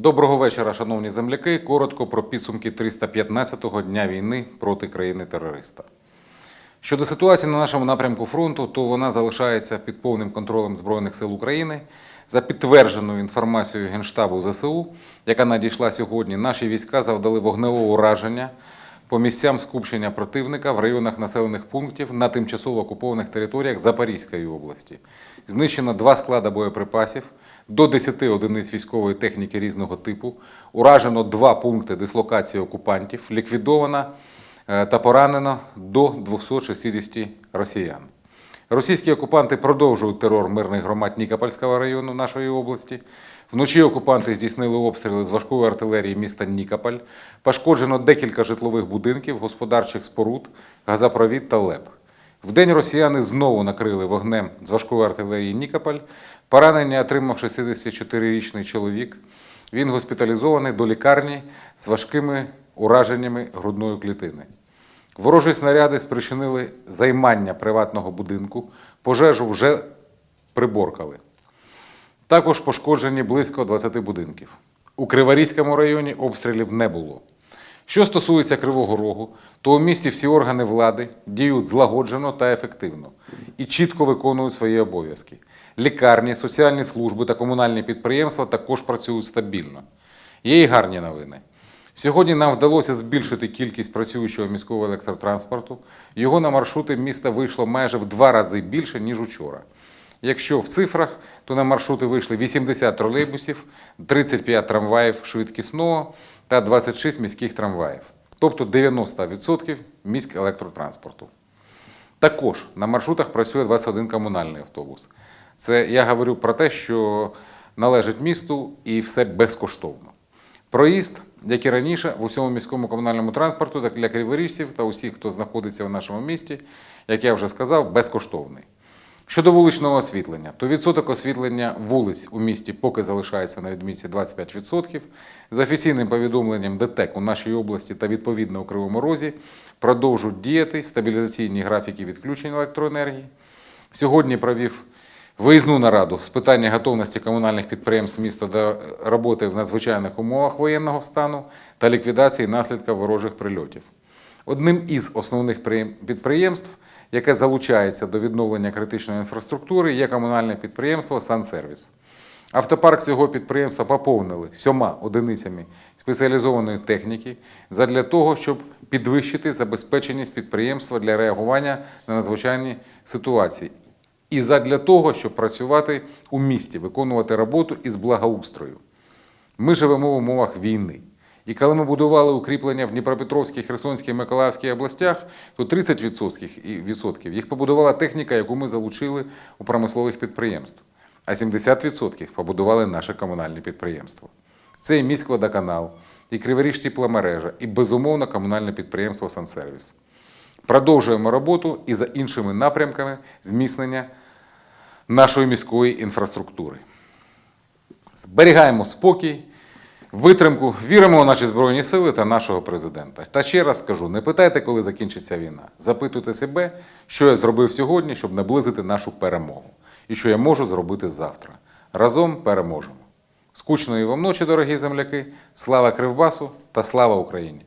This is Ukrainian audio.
Доброго вечора, шановні земляки. Коротко про підсумки 315-го дня війни проти країни-терориста. Щодо ситуації на нашому напрямку фронту, то вона залишається під повним контролем Збройних сил України. За підтвердженою інформацією Генштабу ЗСУ, яка надійшла сьогодні, наші війська завдали вогневого ураження по місцям скупчення противника в районах населених пунктів на тимчасово окупованих територіях Запорізької області. Знищено два склади боєприпасів, до 10 одиниць військової техніки різного типу, уражено два пункти дислокації окупантів, ліквідовано е, та поранено до 260 росіян. Російські окупанти продовжують терор мирних громад Нікопольського району нашої області. Вночі окупанти здійснили обстріли з важкої артилерії міста Нікополь. Пошкоджено декілька житлових будинків, господарчих споруд, газопровід та ЛЕП. Вдень росіяни знову накрили вогнем з важкої артилерії Нікополь. Поранення отримав 64-річний чоловік. Він госпіталізований до лікарні з важкими ураженнями грудної клітини. Ворожі снаряди спричинили займання приватного будинку, пожежу вже приборкали. Також пошкоджені близько 20 будинків. У Криворізькому районі обстрілів не було. Що стосується Кривого Рогу, то у місті всі органи влади діють злагоджено та ефективно і чітко виконують свої обов'язки. Лікарні, соціальні служби та комунальні підприємства також працюють стабільно. Є і гарні новини. Сьогодні нам вдалося збільшити кількість працюючого міського електротранспорту. Його на маршрути міста вийшло майже в два рази більше, ніж учора. Якщо в цифрах, то на маршрути вийшли 80 тролейбусів, 35 трамваїв швидкісного та 26 міських трамваїв, тобто 90% міськ електротранспорту. Також на маршрутах працює 21 комунальний автобус. Це я говорю про те, що належить місту і все безкоштовно. Проїзд, як і раніше, в усьому міському комунальному транспорту для криворіжців та усіх, хто знаходиться в нашому місті, як я вже сказав, безкоштовний. Щодо вуличного освітлення, то відсоток освітлення вулиць у місті поки залишається на відмітці 25%. За офіційним повідомленням ДТЕК у нашій області та відповідно у Кривому Розі продовжують діяти стабілізаційні графіки відключень електроенергії. Сьогодні провів виїзну нараду з питання готовності комунальних підприємств міста до роботи в надзвичайних умовах воєнного стану та ліквідації наслідків ворожих прильотів. Одним із основних підприємств, яке залучається до відновлення критичної інфраструктури, є комунальне підприємство «Сансервіс». Автопарк цього підприємства поповнили сьома одиницями спеціалізованої техніки задля того, щоб підвищити забезпеченість підприємства для реагування на надзвичайні ситуації. І задля того, щоб працювати у місті, виконувати роботу із благоустрою. Ми живемо в умовах війни. І коли ми будували укріплення в Дніпропетровській, Херсонській, Миколаївській областях, то 30% їх побудувала техніка, яку ми залучили у промислових підприємств, а 70% побудували наші комунальні підприємства. Це і міськводоканал, і Криворіж тепломережа, і безумовно комунальне підприємство «Сансервіс». Продовжуємо роботу і за іншими напрямками зміцнення нашої міської інфраструктури. Зберігаємо спокій, витримку, віримо у наші Збройні Сили та нашого президента. Та ще раз скажу: не питайте, коли закінчиться війна. Запитуйте себе, що я зробив сьогодні, щоб наблизити нашу перемогу, і що я можу зробити завтра. Разом переможемо. Скучної вам ночі, дорогі земляки! Слава Кривбасу та слава Україні!